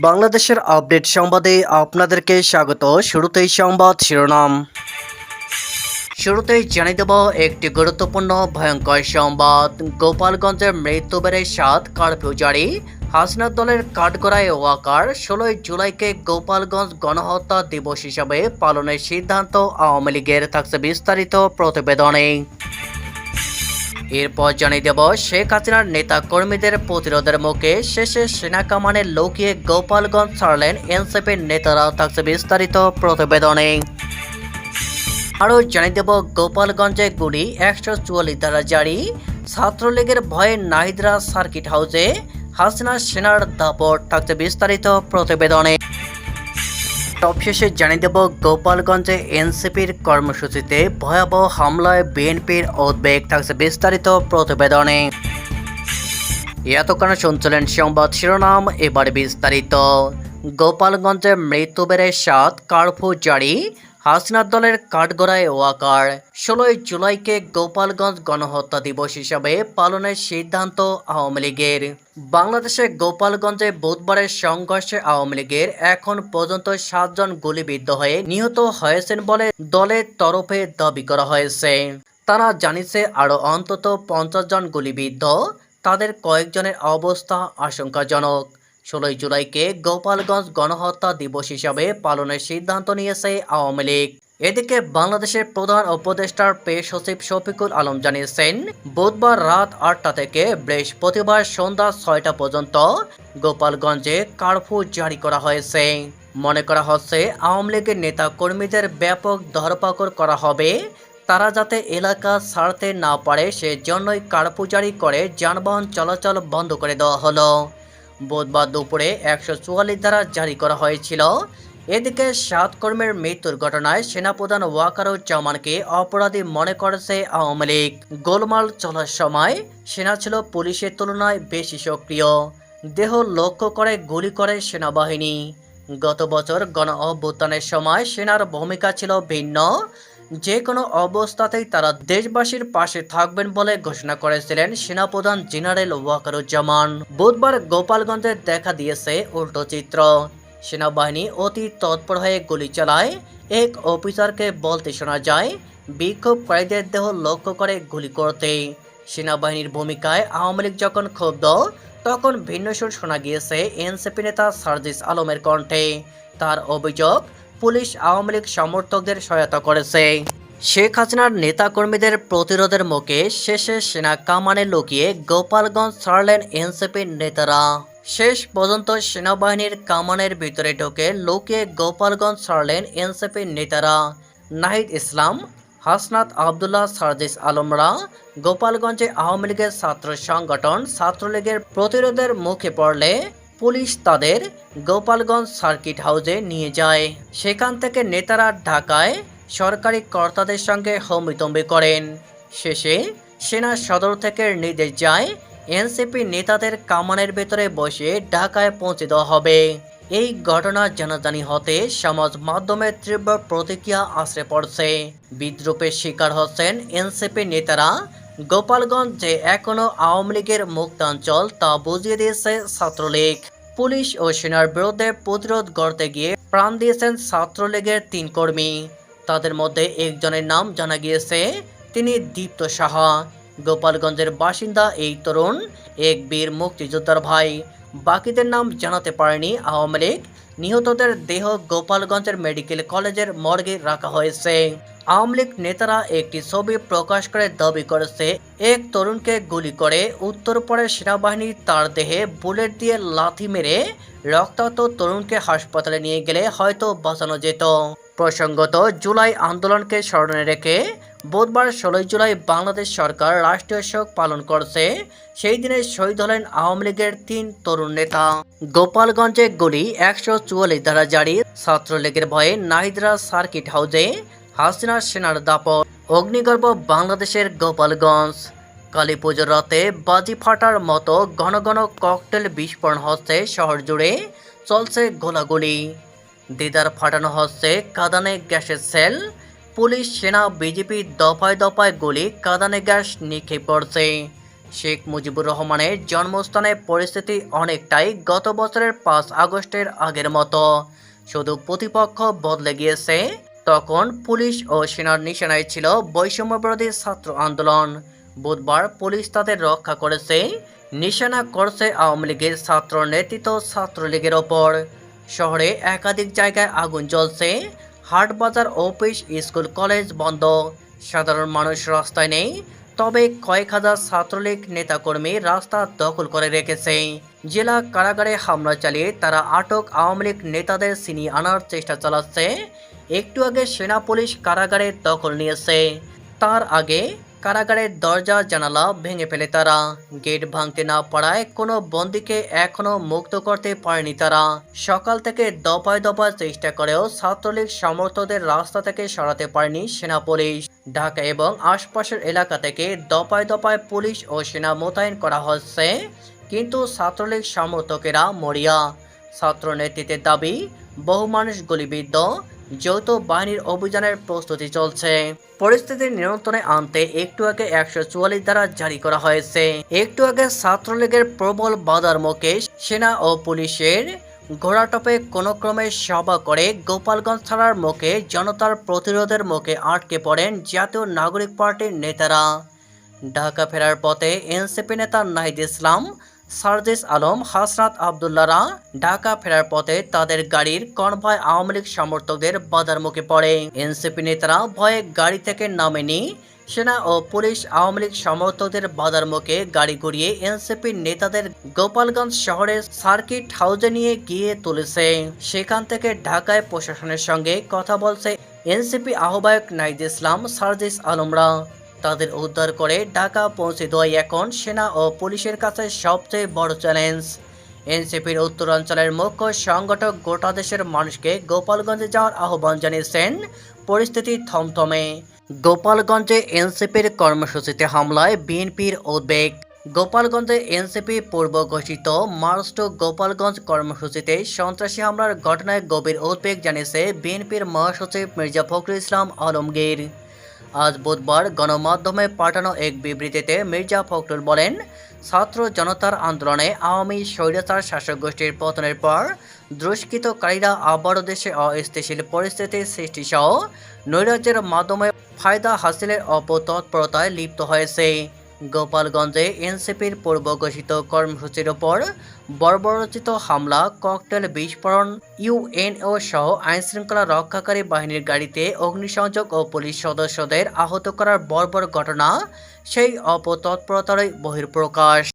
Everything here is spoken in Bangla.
বাংলাদেশের আপডেট সংবাদে আপনাদেরকে স্বাগত। শুরুতেই সংবাদ শিরোনাম। শুরুতেই জানিয়ে দেব, একটি গুরুত্বপূর্ণ ভয়ঙ্কর সংবাদ। গোপালগঞ্জের মৃত্যু বেড়ে সাত কারফিউ জারি। হাসিনা দলের কাঠগড়ায় ওয়াকার ষোলোই জুলাইকে গোপালগঞ্জ গণহত্যা দিবস হিসাবে পালনের সিদ্ধান্ত আওয়ামী লীগের থাকছে বিস্তারিত প্রতিবেদনে। এরপর জানিয়ে দেব, শেখ হাসিনার নেতা কর্মীদের প্রতিরোধের মুখে শেষে সেনা কামানের লুকিয়ে গোপালগঞ্জ ছাড়লেন এনসিপির নেতারা থাকছে বিস্তারিত প্রতিবেদনে। আরও জানিয়ে দেব, গোপালগঞ্জে গুলি একশো চুয়াল্লিশ দ্বারা জারি, ছাত্রলীগের ভয়ে নাহিদরা সার্কিট হাউসে হাসিনা সেনার দাপট থাকছে বিস্তারিত প্রতিবেদনে। সবশেষে জানিয়ে দেব, গোপালগঞ্জে এনসিপির কর্মসূচিতে ভয়াবহ হামলায় বিএনপির উদ্বেগ থাকছে বিস্তারিত প্রতিবেদনে। এতক্ষণে শুনছিলেন সংবাদ শিরোনাম, এবার বিস্তারিত। গোপালগঞ্জে মৃত্যু বেড়ে সাত, কার্ফু জারি হাসিনার দলের কাঠগড়ায় ওয়াকার। ষোলোই জুলাইকে গোপালগঞ্জ গণহত্যা দিবস হিসাবে পালনের সিদ্ধান্ত আওয়ামী লীগের। বাংলাদেশে গোপালগঞ্জে বুধবারের সংঘর্ষে আওয়ামী লীগের এখন পর্যন্ত সাতজন গুলিবিদ্ধ হয়ে নিহত হয়েছেন বলে দলের তরফে দাবি করা হয়েছে। তারা জানিয়েছে, আরও অন্তত পঞ্চাশ জন গুলিবিদ্ধ, তাদের কয়েকজনের অবস্থা আশঙ্কাজনক। ষোলোই জুলাইকে গোপালগঞ্জ গণহত্যা দিবস হিসাবে পালনের সিদ্ধান্ত নিয়েছে আওয়ামী লীগ। এদিকে বাংলাদেশের প্রধান উপদেষ্টার পেশ সচিব শফিকুল আলম জানিয়েছেন, বুধবার রাত আটটা থেকে বৃহস্পতিবার সন্ধ্যা ছয়টা পর্যন্ত গোপালগঞ্জে কারফিউ জারি করা হয়েছে। মনে করা হচ্ছে, আওয়ামী লীগের নেতা কর্মীদের ব্যাপক ধরপাকড় করা হবে। তারা যাতে এলাকা ছাড়তে না পারে, সেজন্যই কারফিউ জারি করে যানবাহন চলাচল বন্ধ করে দেওয়া হলো। বুধবার দুপুরে একশো চুয়াল্লিশ ধারা জারি করা হয়েছিল। এদিকে সাত কর্মীর মৃত্যুর ঘটনায় সেনাপ্রধান ওয়াকারুজ্জামানকে অপরাধী মনে করেছে আওয়ামী লীগ। গোলমাল চলার সময় সেনা ছিল পুলিশের তুলনায় বেশি সক্রিয়। দেহ লক্ষ্য করে গুলি করে সেনাবাহিনী। গত বছর গণ অভ্যুত্থানের সময় সেনার ভূমিকা ছিল ভিন্ন। যে কোনো অবস্থাতেই তারা দেশবাসীর পাশে থাকবেন বলে ঘোষণা করেছিলেন সেনাপ্রধান জেনারেল ওয়াকারুজ্জামান। বুধবার গোপালগঞ্জে দেখা দিয়েছে উল্টো চিত্র। সেনাবাহিনী অতি তৎপর হয়ে গুলি চালায়। এক অফিসারকে বলতে শোনা যায় বিক্ষোভকারীদের দেহ লক্ষ্য করে গুলি করতে। সেনাবাহিনীর ভূমিকায় আওয়ামী লীগ যখন ক্ষুব্ধ, তখন ভিন্ন সুর শোনা গিয়েছে এনসিপি নেতা সার্জিস আলমের কণ্ঠে। তার অভিযোগ পুলিশ আওয়ামী লীগ সমর্থকদের সহায়তা করেছে। শেখ হাসিনার নেতাকর্মীদের প্রতিরোধের মুখে শেষে সেনা কামানে লুকিয়ে গোপালগঞ্জ ছাড়লেন এনসিপির নেতারা। শেষ পর্যন্ত সেনাবাহিনীর কামানের ভিতরে ঢুকে লুকিয়ে গোপালগঞ্জ ছাড়লেন এনসিপির নেতারা। নাহিদ ইসলাম, হাসনাত আবদুল্লাহ সার্জিস আলমরা গোপালগঞ্জে আওয়ামী লীগের ছাত্র সংগঠন ছাত্রলীগের প্রতিরোধের মুখে পড়লে পুলিশ তাদের গোপালগঞ্জ সার্কিট হাউসে নিয়ে যায়। সেখান থেকে নেতারা ঢাকায় সরকারি কর্তাদের সঙ্গে হমিতম্বি করেন। শেষে সেনা সদর থেকে নির্দেশ যায়, এনসিপি নেতাদের কামানের ভেতরে বসে ঢাকায় পৌঁছে দেওয়া হবে। এই ঘটনা জানাজানি হতে সমাজ মাধ্যমে তীব্র প্রতিক্রিয়া আশ্রে পড়ছে। বিদ্রুপের শিকার হচ্ছেন এনসিপি নেতারা গোপালগঞ্জ যে এখনও আওয়ামী লীগের মুক্তাঞ্চল তা বুঝিয়ে দিয়েছে ছাত্রলীগ। পুলিশ ও সেনার বিরুদ্ধে প্রতিরোধ গড়তে গিয়ে প্রাণ দিয়েছেন ছাত্রলীগের তিন কর্মী। তাদের মধ্যে একজনের নাম জানা গিয়েছে, তিনি দীপ্ত সাহা। গোপালগঞ্জের বাসিন্দা এই তরুণ, এক বীর মুক্তিযোদ্ধার ভাই। বাকিদের নাম জানাতে পারেনি আওয়ামী লীগ। নিহতদের দেহ গোপালগঞ্জের মেডিকেল কলেজের মর্গে রাখা হয়েছে। আওয়ামী লীগ নেতারা একটি ছবি প্রকাশ করে দাবি করেছে, এক তরুণকে গুলি করে উত্তরপরে সেনাবাহিনী তার দেহে বুলেট দিয়ে লাথি মেরে রক্তাক্ত তরুণকে হাসপাতালে নিয়ে গেলে হয়তো বাঁচানো যেত। প্রসঙ্গত, জুলাই আন্দোলনকে স্মরণে রেখে বুধবার ষোলোই জুলাই বাংলাদেশ সরকার রাষ্ট্রীয় শোক পালন করছে। সেই দিনে শহীদ হলেন আওয়ামী লীগের তিন তরুণ নেতা। গোপালগঞ্জে গুলি একশো চুয়াল্লিশ দ্বারা জারি। ছাত্রলীগের ভয়ে নাহিদরা সার্কিট হাউসে হাসিনার সেনার দাপট। অগ্নিগর্ভ বাংলাদেশের গোপালগঞ্জ। কালী পুজোর রাতে বাজি ফাটার মতো ঘন ঘন ককটেল বিস্ফোরণ হচ্ছে শহর জুড়ে। চলছে গোলাগুলি। দিদার ফাটানো হচ্ছে কাদানে গ্যাসের সেল। পুলিশ সেনা বিজেপি দফায় দফায় গুলি, কাদানে গ্যাস নিক্ষেপ করছে। শেখ মুজিবুর রহমানের জন্মস্থানে পরিস্থিতি অনেকটাই গত বছরের পাঁচ আগস্টের আগের মতো। শুধু প্রতিপক্ষ বদলে গিয়েছে, তখন পুলিশ ও সেনার নিশানায় ছিল বৈষম্যবিরোধী ছাত্র আন্দোলন। বুধবার পুলিশ তাদের রক্ষা করেছে, নিশানা করছে আওয়ামী লীগের ছাত্র নেতৃত্ব ছাত্রলীগের ওপর। শহরে একাধিক জায়গায় আগুন জ্বলছে হাট বাজার অফিস, স্কুল, কলেজ বন্ধ। সাধারণ মানুষ রাস্তায় নেই, তবে কয়েক হাজার ছাত্রলীগ নেতাকর্মী রাস্তা দখল করে রেখেছে। জেলা কারাগারে হামলা চালিয়ে তারা আটক আওয়ামী লীগ নেতাদের ছিনিয়ে আনার চেষ্টা চালাচ্ছে। একটু আগে সেনা পুলিশ কারাগারে দখল নিয়েছে। তার আগে কারাগারের দরজা, জানালা ভেঙে ফেলে তারা। গেট ভাঙতে না পারায় কোনো বন্দিকে এখনও মুক্ত করতে পারেনি তারা। সকাল থেকে দফায় দফায় চেষ্টা করেও ছাত্রলীগ সমর্থকদের রাস্তা থেকে সরাতে পারেনি সেনা পুলিশ। ঢাকা এবং আশপাশের এলাকা থেকে দফায় দফায় পুলিশ ও সেনা মোতায়েন করা হচ্ছে, কিন্তু ছাত্রলীগ সমর্থকেরা মরিয়া। ছাত্র নেতৃত্বের দাবি, বহু মানুষ গুলিবিদ্ধ যৌথ বাহিনীর অভিযানের প্রস্তুতি চলছে। পরিস্থিতি নিয়ন্ত্রণে আনতে একটু আগে একশো চুয়াল্লিশ দ্বারা জারি করা হয়েছে। একটু আগে ছাত্রলীগের প্রবল বাধার মুখে সেনা ও পুলিশের ঘোড়াটপে কোনো ক্রমে সভা করে গোপালগঞ্জ থানার মুখে জনতার প্রতিরোধের মুখে আটকে পড়েন জাতীয় নাগরিক পার্টির নেতারা। ঢাকা ফেরার পথে এনসিপি নেতা নাহিদ ইসলাম সার্জিস আলম, হাসনাত আবদুল্লারা ঢাকা ফেরার পথে তাদের গাড়ির কনভয় আওয়ামী লীগ সমর্থকদের বাধার মুখে পড়ে। এনসিপি নেতারা ভয়ে গাড়ি থেকে নামেনি। সেনা ও পুলিশ আওয়ামী লীগ সমর্থকদের বাধার মুখে গাড়ি ঘুরিয়ে এনসিপি নেতাদের গোপালগঞ্জ শহরের সার্কিট হাউজে নিয়ে গিয়ে তুলেছে। সেখান থেকে ঢাকায় প্রশাসনের সঙ্গে কথা বলছে এনসিপি আহ্বায়ক নাইদ ইসলাম, সার্জিস আলমরা। তাদের উদ্ধার করে ঢাকা পৌঁছে দেওয়াই এখন সেনা ও পুলিশের কাছে সবচেয়ে বড় চ্যালেঞ্জ এনসিপির উত্তরাঞ্চলের মুখ্য সংগঠক গোটা দেশের মানুষকে গোপালগঞ্জে যাওয়ার আহ্বান জানিয়েছেন। পরিস্থিতি থমথমে। গোপালগঞ্জে এনসিপির কর্মসূচিতে হামলায় বিএনপির উদ্বেগ। গোপালগঞ্জে এনসিপি পূর্ব ঘোষিত মার্চ টু গোপালগঞ্জ কর্মসূচিতে সন্ত্রাসী হামলার ঘটনায় গভীর উদ্বেগ জানিয়েছে বিএনপির মহাসচিব মির্জা ফখরুল ইসলাম আলমগীর। আজ বুধবার গণমাধ্যমে পাঠানো এক বিবৃতিতে মির্জা ফখরুল বলেন, ছাত্র জনতার আন্দোলনে আওয়ামী স্বৈরাচার শাসক গোষ্ঠীর পতনের পর দুষ্কৃতকারীরা আবার দেশে অস্থিতিশীল পরিস্থিতির সৃষ্টি সহ নৈরাজ্যের মাধ্যমে ফায়দা হাসিলের অপতৎপরতায় লিপ্ত হয়েছে। গোপালগঞ্জে এনসিপির পূর্ব ঘোষিত কর্মসূচির ওপর বর্বরচিত হামলা, ককটেল বিস্ফোরণ ইউএনও সহ আইনশৃঙ্খলা রক্ষাকারী বাহিনীর গাড়িতে অগ্নিসংযোগ ও পুলিশ সদস্যদের আহত করার বর্বর ঘটনা, সেই অপতৎপরতারই বহির্প্রকাশ